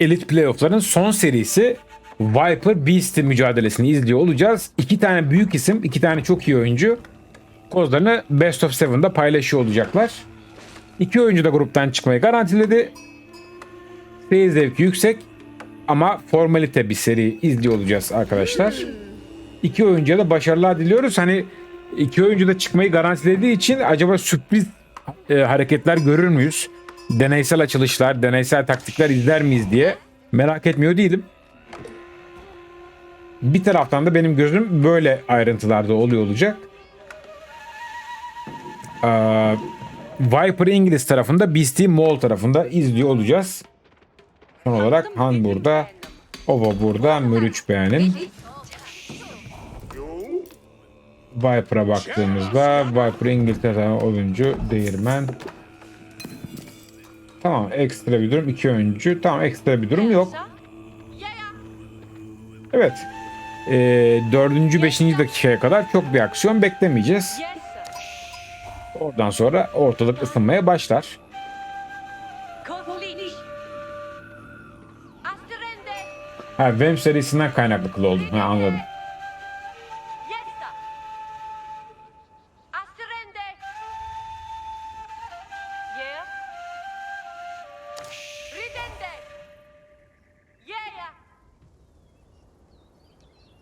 Elite Playoff'ların son serisi Viper Beast mücadelesini izliyor olacağız. İki tane büyük isim, iki tane çok iyi oyuncu kozlarını Best of Seven'da paylaşıyor olacaklar. İki oyuncu da gruptan çıkmayı garantiledi. Seyir zevki yüksek ama formalite bir seri izliyor olacağız arkadaşlar. İki oyuncuya da başarılar diliyoruz. Hani iki oyuncu da çıkmayı garantilediği için acaba sürpriz e, hareketler görür müyüz? Deneysel açılışlar, deneysel taktikler izler miyiz diye merak etmiyor değilim. Bir taraftan da benim gözüm böyle ayrıntılarda oluyor olacak. Ee, Viper İngiliz tarafında, Beastie Moğol tarafında izliyor olacağız. Son olarak Han burada, Ova burada, Mürüç beğenim. Viper'a baktığımızda Viper İngiltere oyuncu değirmen. Tamam ekstra bir durum iki oyuncu. Tamam ekstra bir durum yok. Evet. Ee, dördüncü beşinci dakikaya kadar çok bir aksiyon beklemeyeceğiz. Oradan sonra ortalık ısınmaya başlar. Ha Vem serisinden kaynaklı kıl oldum. Ha, anladım.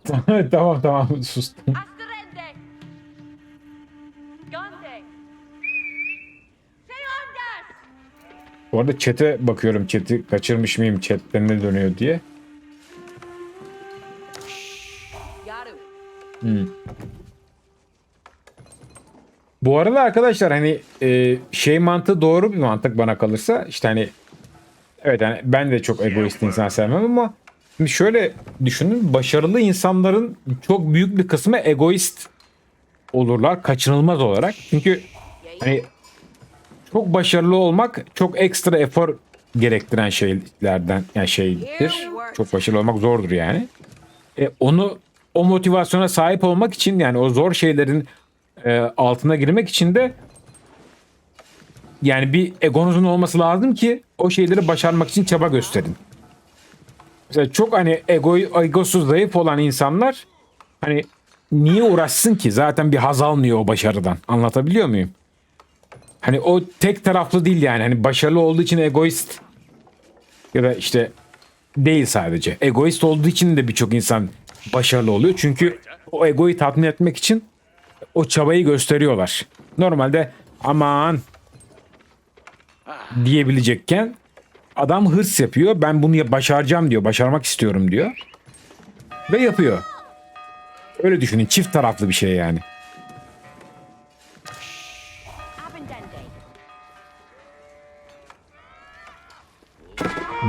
tamam tamam sustum. Bu arada chat'e bakıyorum. Chat'i kaçırmış mıyım? Chat'te ne dönüyor diye. Bu arada arkadaşlar hani e, şey mantığı doğru bir mantık bana kalırsa işte hani evet yani ben de çok egoist insan sevmem ama şimdi şöyle düşünün başarılı insanların çok büyük bir kısmı egoist olurlar kaçınılmaz olarak. Çünkü hani çok başarılı olmak çok ekstra efor gerektiren şeylerden yani şeydir. Çok başarılı olmak zordur yani. E, onu o motivasyona sahip olmak için yani o zor şeylerin e, altına girmek için de yani bir egonuzun olması lazım ki o şeyleri başarmak için çaba gösterin. Mesela çok hani ego, egosu zayıf olan insanlar hani niye uğraşsın ki? Zaten bir haz almıyor o başarıdan. Anlatabiliyor muyum? Hani o tek taraflı değil yani. Hani başarılı olduğu için egoist ya da işte değil sadece. Egoist olduğu için de birçok insan başarılı oluyor. Çünkü o egoyu tatmin etmek için o çabayı gösteriyorlar. Normalde aman diyebilecekken adam hırs yapıyor. Ben bunu başaracağım diyor. Başarmak istiyorum diyor. Ve yapıyor. Öyle düşünün. Çift taraflı bir şey yani.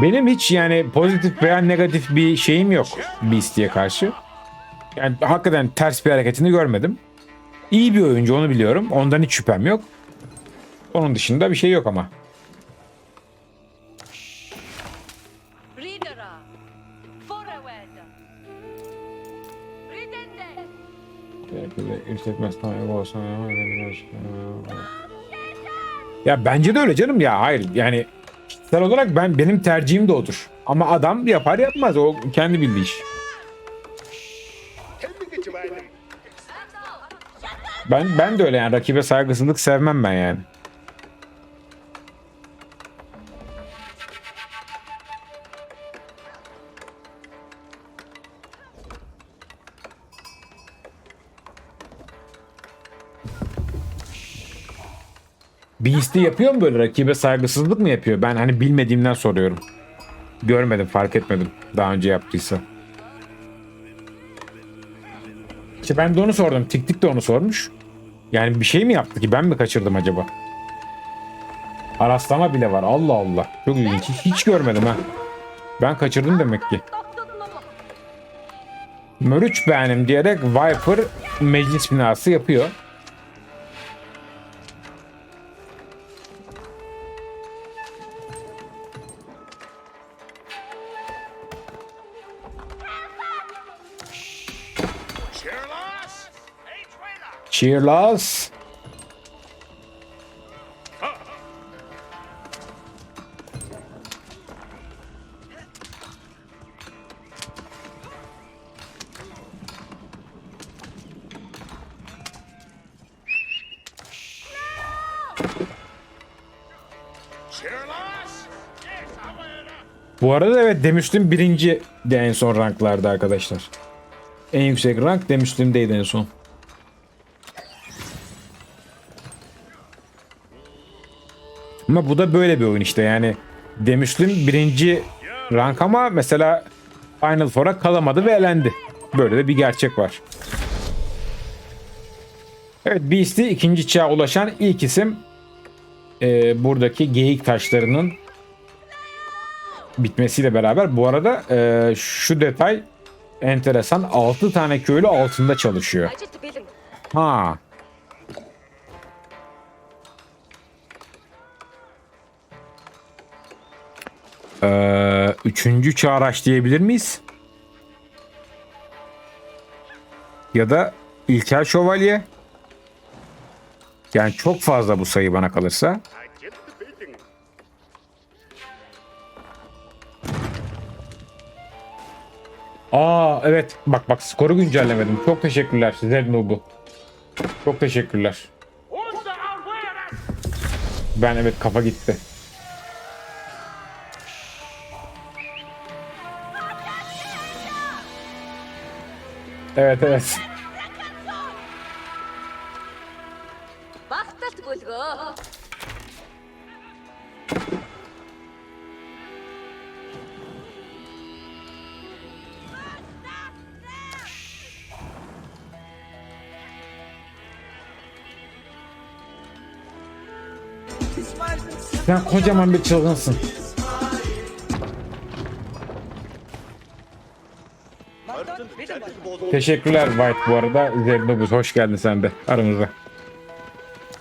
Benim hiç yani pozitif veya negatif bir şeyim yok Beast'e karşı. Yani hakikaten ters bir hareketini görmedim. İyi bir oyuncu onu biliyorum. Ondan hiç şüphem yok. Onun dışında bir şey yok ama. Ya bence de öyle canım ya. Hayır yani kişisel olarak ben benim tercihim de odur. Ama adam yapar yapmaz. O kendi bildiği iş. Ben ben de öyle yani rakibe saygısızlık sevmem ben yani. Beast'i yapıyor mu böyle rakibe saygısızlık mı yapıyor? Ben hani bilmediğimden soruyorum. Görmedim fark etmedim daha önce yaptıysa. İşte ben de onu sordum. Tik tik de onu sormuş. Yani bir şey mi yaptı ki ben mi kaçırdım acaba? Araslama bile var. Allah Allah. Çok ilginç. Hiç görmedim ha. Ben kaçırdım demek ki. Mörüç beğenim diyerek Viper meclis binası yapıyor. Cheers. Bu arada evet Demüslim birinci de en son ranklarda arkadaşlar. En yüksek rank Demüslim'deydi en son. Ama bu da böyle bir oyun işte yani. Demüslüm birinci rank ama mesela Final Four'a kalamadı ve elendi. Böyle de bir gerçek var. Evet Beast'i ikinci çağa ulaşan ilk isim e, buradaki geyik taşlarının bitmesiyle beraber bu arada e, şu detay enteresan 6 tane köylü altında çalışıyor. Ha. Ee, üçüncü çağraş diyebilir miyiz? Ya da İlker Şövalye. Yani çok fazla bu sayı bana kalırsa. Aa evet bak bak skoru güncellemedim. Çok teşekkürler size Nubu. Çok teşekkürler. Ben evet kafa gitti. Evet evet. Багталт бүлгөө. Sen kocaman bir çılgınsın. Teşekkürler White bu arada. Zernobus hoş geldin sen de aramıza.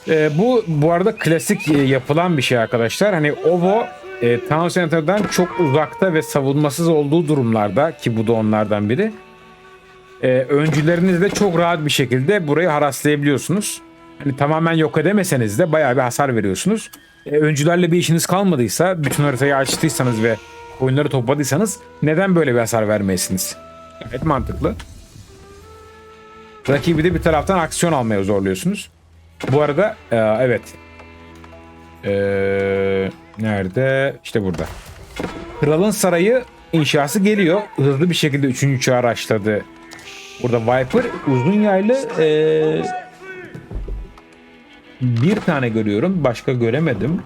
Ee, bu bu arada klasik e, yapılan bir şey arkadaşlar. Hani Ovo e, Town Center'dan çok uzakta ve savunmasız olduğu durumlarda ki bu da onlardan biri. E, öncülerinizle çok rahat bir şekilde burayı haraslayabiliyorsunuz. Hani tamamen yok edemeseniz de bayağı bir hasar veriyorsunuz. E, öncülerle bir işiniz kalmadıysa, bütün haritayı açtıysanız ve oyunları topladıysanız neden böyle bir hasar vermeyesiniz? Evet mantıklı. Rakibi de bir taraftan aksiyon almaya zorluyorsunuz. Bu arada e, evet. E, nerede? İşte burada. Kralın sarayı inşası geliyor. Hızlı bir şekilde 3. çağı araçladı. Burada Viper uzun yaylı e, bir tane görüyorum. Başka göremedim.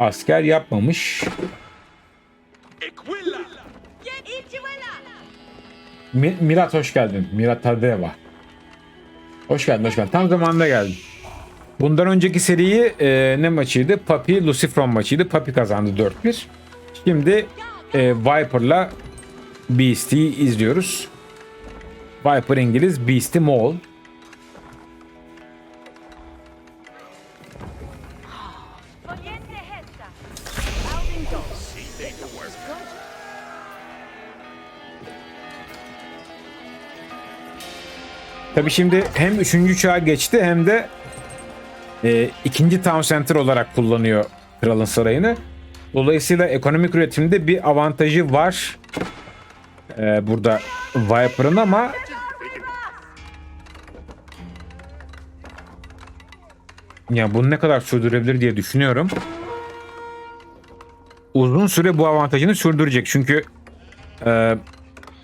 Asker yapmamış. Mi- Mirat hoş geldin. Mirat Tadeva. Hoş geldin, hoş geldin. Tam zamanında geldin. Bundan önceki seriyi e, ne maçıydı? Papi Lucifron maçıydı. Papi kazandı 4-1. Şimdi e, Viper'la Beast'i izliyoruz. Viper İngiliz, Beast'i Moğol. Tabi şimdi hem 3. çağa geçti hem de e, ikinci town center olarak kullanıyor Kralın Sarayı'nı. Dolayısıyla ekonomik üretimde bir avantajı var e, burada Viper'ın ama ya bunu ne kadar sürdürebilir diye düşünüyorum. Uzun süre bu avantajını sürdürecek çünkü e,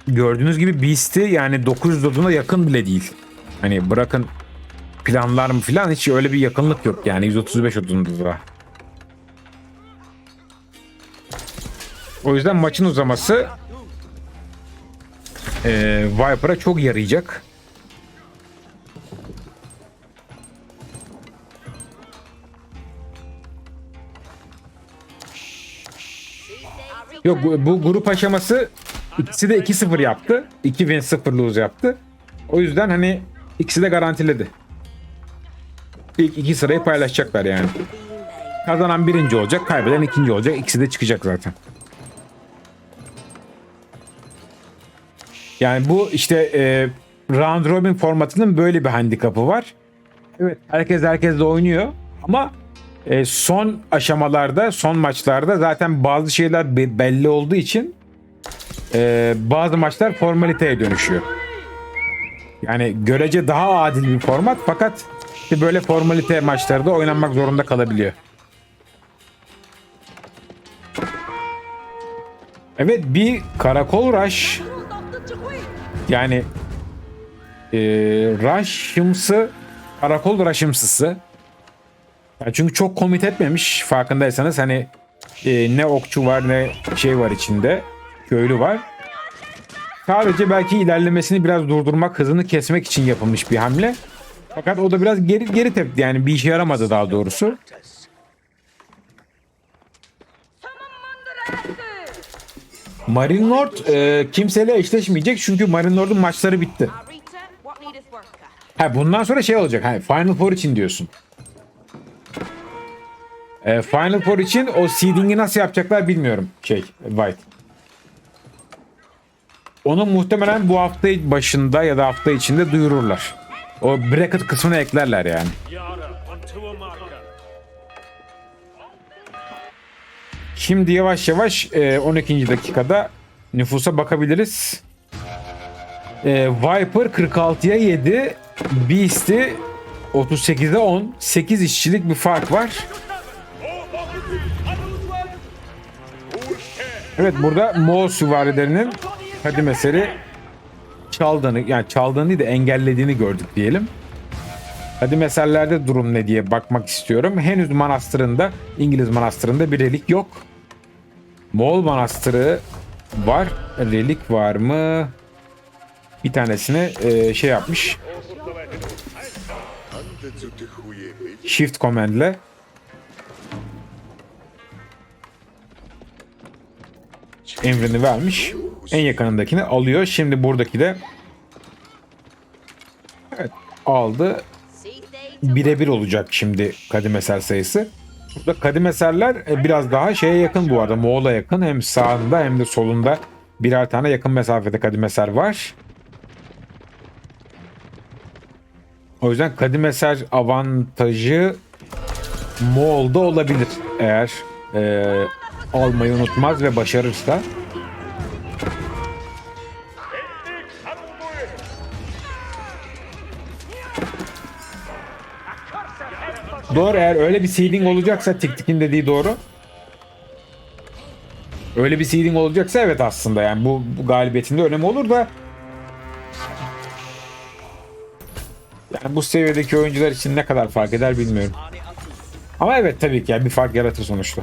gördüğünüz gibi Beast'i yani 900 oduna yakın bile değil. Hani bırakın planlar mı filan hiç öyle bir yakınlık yok yani 135 odunda da. O yüzden maçın uzaması e, Viper'a çok yarayacak. Yok bu, grup aşaması ikisi de 2-0 yaptı. 2 win 0 lose yaptı. O yüzden hani ikisi de garantiledi. İlk iki sırayı paylaşacaklar yani. Kazanan birinci olacak, kaybeden ikinci olacak. İkisi de çıkacak zaten. Yani bu işte e, round robin formatının böyle bir handikapı var. Evet herkes herkesle oynuyor ama e, son aşamalarda, son maçlarda zaten bazı şeyler be- belli olduğu için e, bazı maçlar formaliteye dönüşüyor. Yani görece daha adil bir format fakat işte böyle formalite maçları da oynanmak zorunda kalabiliyor. Evet bir karakol rush yani e, rush'ımsı karakol rush'ımsısı. Ya çünkü çok komit etmemiş farkındaysanız hani e, ne okçu var ne şey var içinde köylü var. Sadece belki ilerlemesini biraz durdurmak, hızını kesmek için yapılmış bir hamle. Fakat o da biraz geri geri tepti yani bir işe yaramadı daha doğrusu. Marine Lord e, kimseyle eşleşmeyecek çünkü Marine Lord'un maçları bitti. Ha bundan sonra şey olacak. Ha, Final Four için diyorsun. E, Final Four için o seeding'i nasıl yapacaklar bilmiyorum. Şey, White. Onu muhtemelen bu hafta başında ya da hafta içinde duyururlar. O bracket kısmına eklerler yani. Şimdi yavaş yavaş e, 12. dakikada nüfusa bakabiliriz. E, Viper 46'ya 7, Beast'i 38'e 10, 8 işçilik bir fark var. Evet burada Moğol süvarilerinin kadim eseri çaldığını yani çaldığını değil de engellediğini gördük diyelim. Kadim eserlerde durum ne diye bakmak istiyorum. Henüz manastırında, İngiliz manastırında bir relik yok. Moğol manastırı var. Relik var mı? Bir tanesini e, şey yapmış. Shift command'le. Emrini vermiş. En yakınındakini alıyor. Şimdi buradaki de evet, aldı. Birebir olacak şimdi kadim eser sayısı. Burada kadim eserler e, biraz daha şeye yakın bu arada. Moğol'a yakın. Hem sağında hem de solunda birer tane yakın mesafede kadim eser var. O yüzden kadim eser avantajı Moğol'da olabilir. Eğer e, almayı unutmaz ve başarırsa. Doğru eğer öyle bir seeding olacaksa Tik Tik'in dediği doğru. Öyle bir seeding olacaksa evet aslında yani bu, bu galibiyetinde önemi olur da yani bu seviyedeki oyuncular için ne kadar fark eder bilmiyorum. Ama evet tabii ki yani bir fark yaratır sonuçta.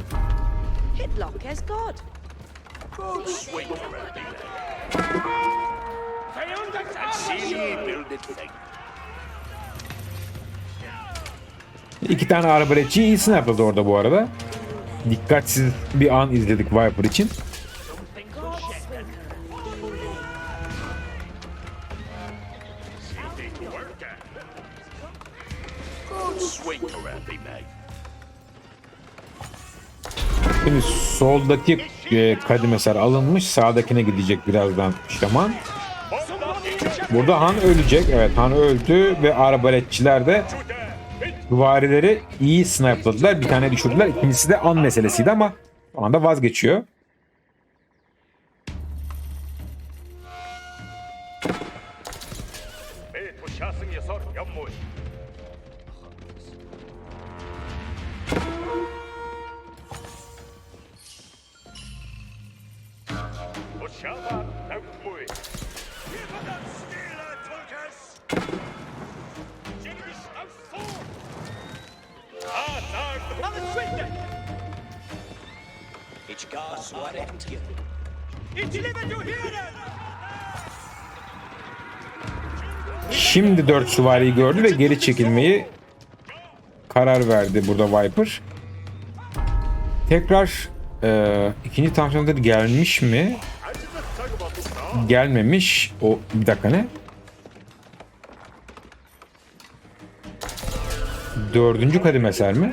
İki tane arbaletçi iyi sniperladı orada bu arada. Dikkatsiz bir an izledik Viper için. Şimdi soldaki e, kadim eser alınmış. Sağdakine gidecek birazdan şaman. Burada Han ölecek. Evet Han öldü ve arbaletçiler de Varileri iyi snipe'ladılar. Bir tane düşürdüler. İkincisi de an meselesiydi ama o anda vazgeçiyor. Шаба, так мой. Не подожди! Happened to you. Şimdi 4 süvariyi gördü ve geri çekilmeyi karar verdi burada Viper. Tekrar e, ikinci tansiyonları gelmiş mi? Gelmemiş. O bir dakika ne? Dördüncü kadim eser mi?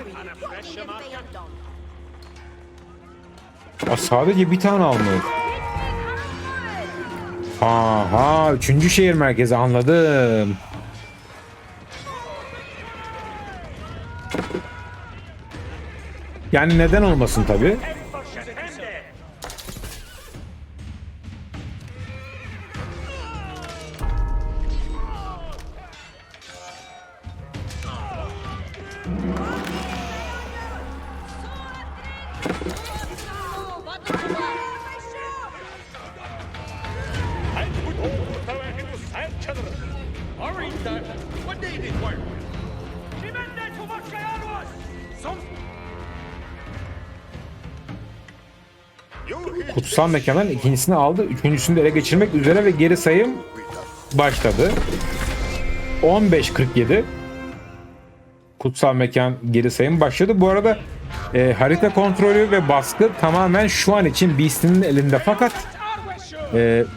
Aa, sadece bir tane almış. Aha, üçüncü şehir merkezi anladım. Yani neden olmasın tabi. Kutsal mekanların ikincisini aldı. Üçüncüsünü de ele geçirmek üzere ve geri sayım başladı. 15.47 kutsal mekan geri sayım başladı. Bu arada e, harita kontrolü ve baskı tamamen şu an için Beast'in elinde fakat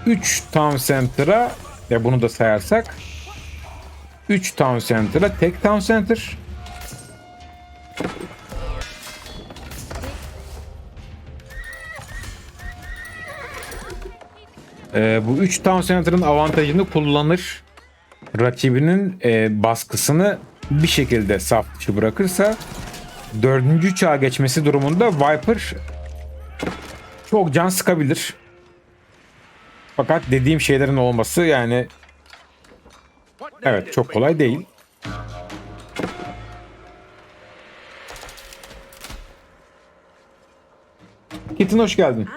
3 Town Center'a ve bunu da sayarsak 3 Town Center'a tek Town Center Ee, bu 3 Town Center'ın avantajını kullanır. Rakibinin e, baskısını bir şekilde saf dışı bırakırsa dördüncü çağa geçmesi durumunda Viper çok can sıkabilir. Fakat dediğim şeylerin olması yani evet çok kolay değil. Kitin hoş geldin.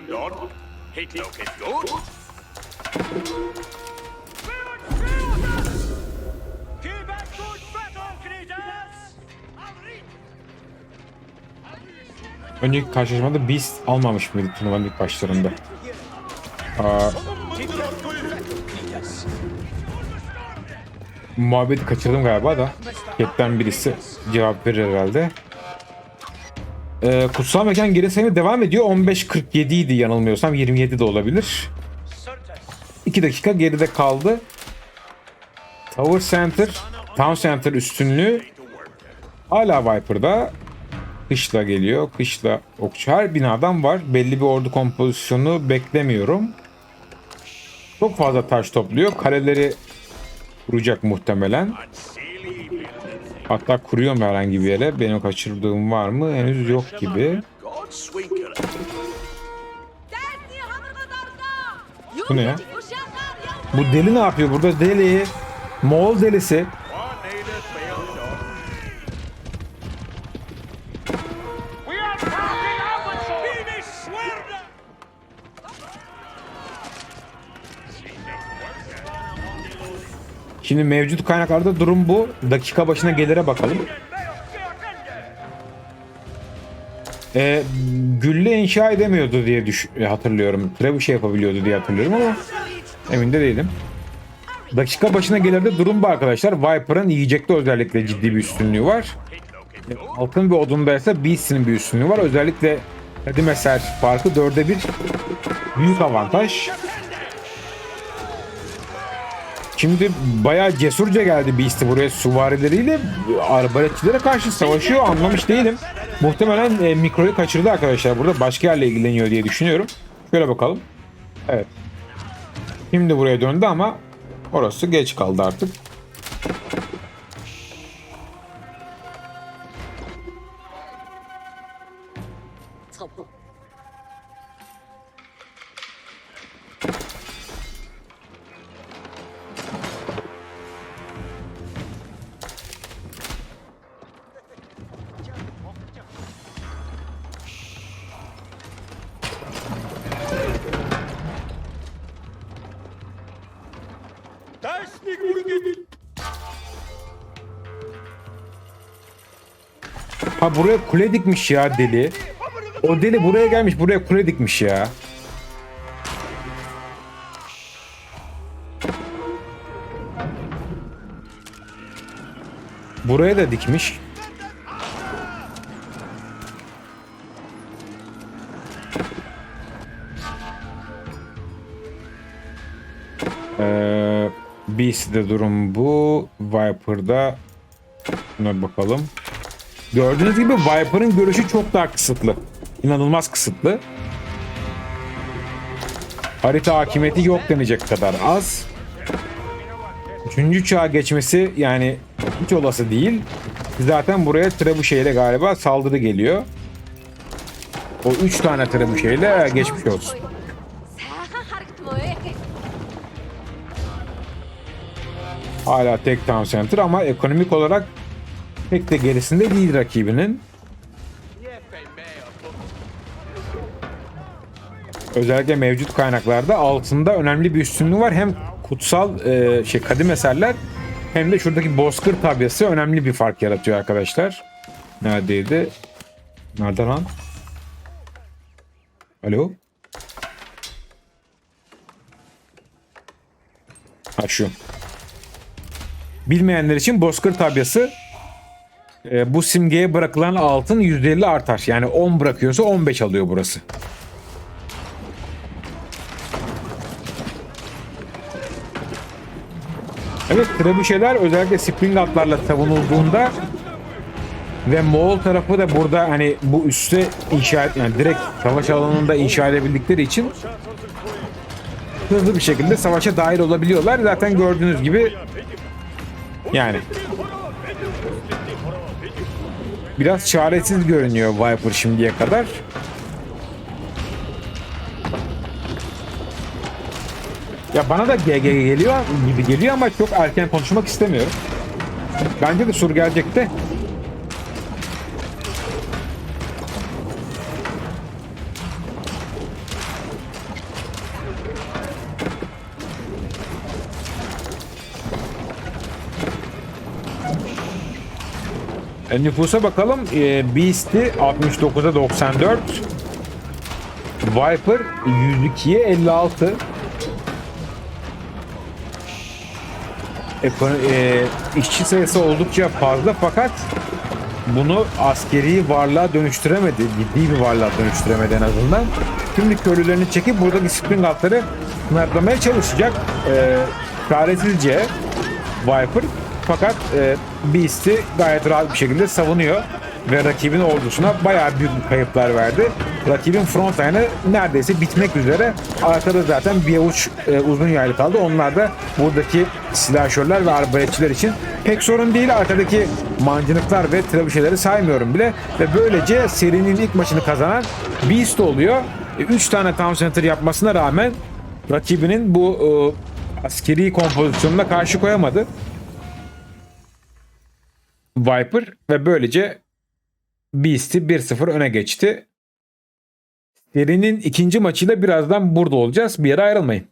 Done. Heat look is good. Keep a good battle, creatures! Önceki karşılaşmada Beast almamış mıydı turnuvanın ilk başlarında? Aa, muhabbeti kaçırdım galiba da. Chatten birisi cevap verir herhalde. Ee, kutsal mekan geri sayımı devam ediyor. 15.47 idi yanılmıyorsam. 27 de olabilir. 2 dakika geride kaldı. Tower Center, Town Center üstünlüğü hala Viper'da. Kışla geliyor. Kışla okçu. Her binadan var. Belli bir ordu kompozisyonu beklemiyorum. Çok fazla taş topluyor. Kaleleri kuracak muhtemelen. Hatta kuruyor mu herhangi bir yere? Benim kaçırdığım var mı? Henüz yok gibi. Bu ne ya? Bu deli ne yapıyor burada? Deli. Moğol delisi. Şimdi mevcut kaynaklarda durum bu. Dakika başına gelire bakalım. Ee, gülle inşa edemiyordu diye düş hatırlıyorum. Trebuchet yapabiliyordu diye hatırlıyorum ama emin de değilim. Dakika başına gelirde durum bu arkadaşlar. Viper'ın yiyecekte özellikle ciddi bir üstünlüğü var. Altın ve odunda ise Beast'in bir üstünlüğü var. Özellikle Kadim Eser farkı dörde bir büyük avantaj. Şimdi bayağı cesurca geldi Beast'i buraya suvarileriyle arbaletçilere karşı savaşıyor anlamış değilim. Muhtemelen e, mikroyu kaçırdı arkadaşlar burada başka yerle ilgileniyor diye düşünüyorum. Şöyle bakalım. Evet. Şimdi buraya döndü ama orası geç kaldı artık. Ha buraya kule dikmiş ya deli. O deli buraya gelmiş buraya kule dikmiş ya. Buraya da dikmiş. Ee, Beast'de durum bu. Viper'da buna bakalım. Gördüğünüz gibi Viper'ın görüşü çok daha kısıtlı. İnanılmaz kısıtlı. Harita hakimiyeti yok denecek kadar az. Üçüncü çağa geçmesi yani hiç olası değil. Zaten buraya ile galiba saldırı geliyor. O üç tane ile geçmiş olsun. Hala tek town center ama ekonomik olarak pek de gerisinde değil rakibinin. Özellikle mevcut kaynaklarda altında önemli bir üstünlüğü var. Hem kutsal e, şey kadim eserler hem de şuradaki bozkır tabyası önemli bir fark yaratıyor arkadaşlar. Neredeydi? Nerede lan? Alo? Ha şu. Bilmeyenler için bozkır tabyası e, bu simgeye bırakılan altın %50 artar. Yani 10 bırakıyorsa 15 alıyor burası. Evet trebuşeler özellikle spring atlarla savunulduğunda ve Moğol tarafı da burada hani bu üste inşa yani direkt savaş alanında inşa edebildikleri için hızlı bir şekilde savaşa dahil olabiliyorlar. Zaten gördüğünüz gibi yani biraz çaresiz görünüyor Viper şimdiye kadar. Ya bana da GG geliyor gibi geliyor ama çok erken konuşmak istemiyorum. Bence de sur gelecekti. E, nüfusa bakalım. E, Beast'i 69'a 94. Viper 102'ye 56. Ekono- e, işçi sayısı oldukça fazla fakat bunu askeri varlığa dönüştüremedi. Ciddi bir varlığa dönüştüremedi en azından. Şimdi köylülerini çekip buradaki spring altları sınırlamaya çalışacak. E, çaresizce Viper. Fakat e, Beast'i gayet rahat bir şekilde savunuyor. Ve rakibin ordusuna bayağı büyük kayıplar verdi. Rakibin front line'ı neredeyse bitmek üzere. Arkada zaten bir avuç e, uzun yaylı kaldı. Onlar da buradaki silahşörler ve arbaletçiler için pek sorun değil. Arkadaki mancınıklar ve trebuşeleri saymıyorum bile. Ve böylece serinin ilk maçını kazanan Beast oluyor. 3 tane Town Center yapmasına rağmen rakibinin bu e, askeri kompozisyonuna karşı koyamadı. Viper ve böylece Beast'i 1-0 öne geçti. Serinin ikinci maçıyla birazdan burada olacağız. Bir yere ayrılmayın.